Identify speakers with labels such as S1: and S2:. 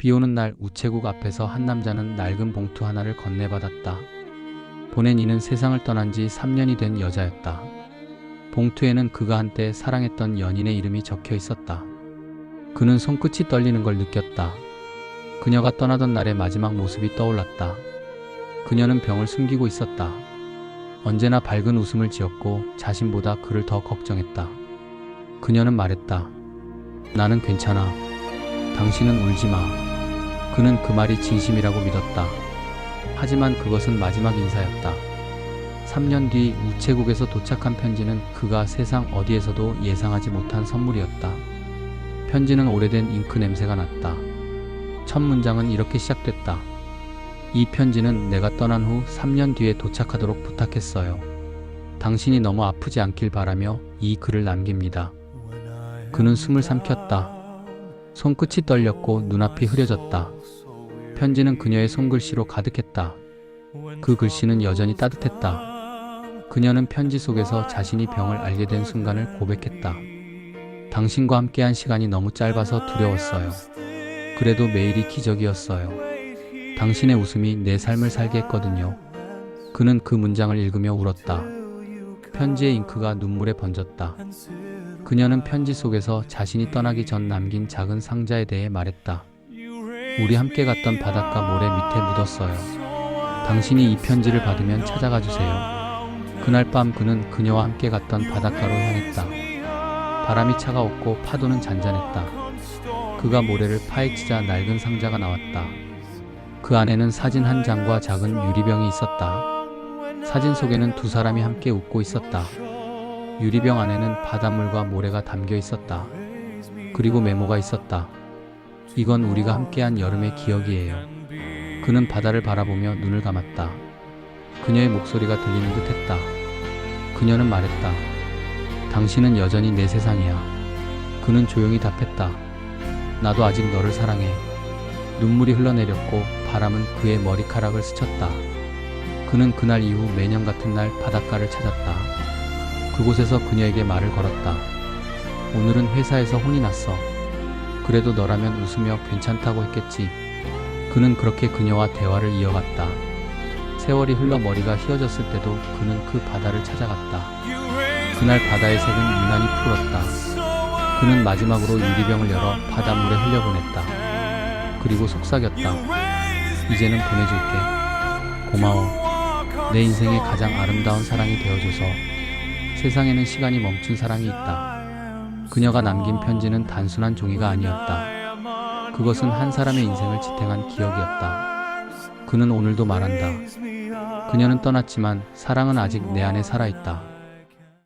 S1: 비 오는 날 우체국 앞에서 한 남자는 낡은 봉투 하나를 건네받았다. 보낸 이는 세상을 떠난 지 3년이 된 여자였다. 봉투에는 그가 한때 사랑했던 연인의 이름이 적혀 있었다. 그는 손끝이 떨리는 걸 느꼈다. 그녀가 떠나던 날의 마지막 모습이 떠올랐다. 그녀는 병을 숨기고 있었다. 언제나 밝은 웃음을 지었고 자신보다 그를 더 걱정했다. 그녀는 말했다. 나는 괜찮아. 당신은 울지 마. 그는 그 말이 진심이라고 믿었다. 하지만 그것은 마지막 인사였다. 3년 뒤 우체국에서 도착한 편지는 그가 세상 어디에서도 예상하지 못한 선물이었다. 편지는 오래된 잉크 냄새가 났다. 첫 문장은 이렇게 시작됐다. 이 편지는 내가 떠난 후 3년 뒤에 도착하도록 부탁했어요. 당신이 너무 아프지 않길 바라며 이 글을 남깁니다. 그는 숨을 삼켰다. 손끝이 떨렸고 눈앞이 흐려졌다. 편지는 그녀의 손글씨로 가득했다. 그 글씨는 여전히 따뜻했다. 그녀는 편지 속에서 자신이 병을 알게 된 순간을 고백했다. 당신과 함께한 시간이 너무 짧아서 두려웠어요. 그래도 매일이 기적이었어요. 당신의 웃음이 내 삶을 살게 했거든요. 그는 그 문장을 읽으며 울었다. 편지의 잉크가 눈물에 번졌다. 그녀는 편지 속에서 자신이 떠나기 전 남긴 작은 상자에 대해 말했다. 우리 함께 갔던 바닷가 모래 밑에 묻었어요. 당신이 이 편지를 받으면 찾아가 주세요. 그날 밤 그는 그녀와 함께 갔던 바닷가로 향했다. 바람이 차가웠고 파도는 잔잔했다. 그가 모래를 파헤치자 낡은 상자가 나왔다. 그 안에는 사진 한 장과 작은 유리병이 있었다. 사진 속에는 두 사람이 함께 웃고 있었다. 유리병 안에는 바닷물과 모래가 담겨 있었다. 그리고 메모가 있었다. 이건 우리가 함께한 여름의 기억이에요. 그는 바다를 바라보며 눈을 감았다. 그녀의 목소리가 들리는 듯 했다. 그녀는 말했다. 당신은 여전히 내 세상이야. 그는 조용히 답했다. 나도 아직 너를 사랑해. 눈물이 흘러내렸고 바람은 그의 머리카락을 스쳤다. 그는 그날 이후 매년 같은 날 바닷가를 찾았다. 그곳에서 그녀에게 말을 걸었다. 오늘은 회사에서 혼이 났어. 그래도 너라면 웃으며 괜찮다고 했겠지. 그는 그렇게 그녀와 대화를 이어갔다. 세월이 흘러 머리가 휘어졌을 때도 그는 그 바다를 찾아갔다. 그날 바다의 색은 유난히 푸르었다. 그는 마지막으로 유리병을 열어 바닷물에 흘려보냈다. 그리고 속삭였다. 이제는 보내줄게. 고마워. 내 인생의 가장 아름다운 사랑이 되어줘서 세상에는 시간이 멈춘 사랑이 있다. 그녀가 남긴 편지는 단순한 종이가 아니었다. 그것은 한 사람의 인생을 지탱한 기억이었다. 그는 오늘도 말한다. 그녀는 떠났지만 사랑은 아직 내 안에 살아있다.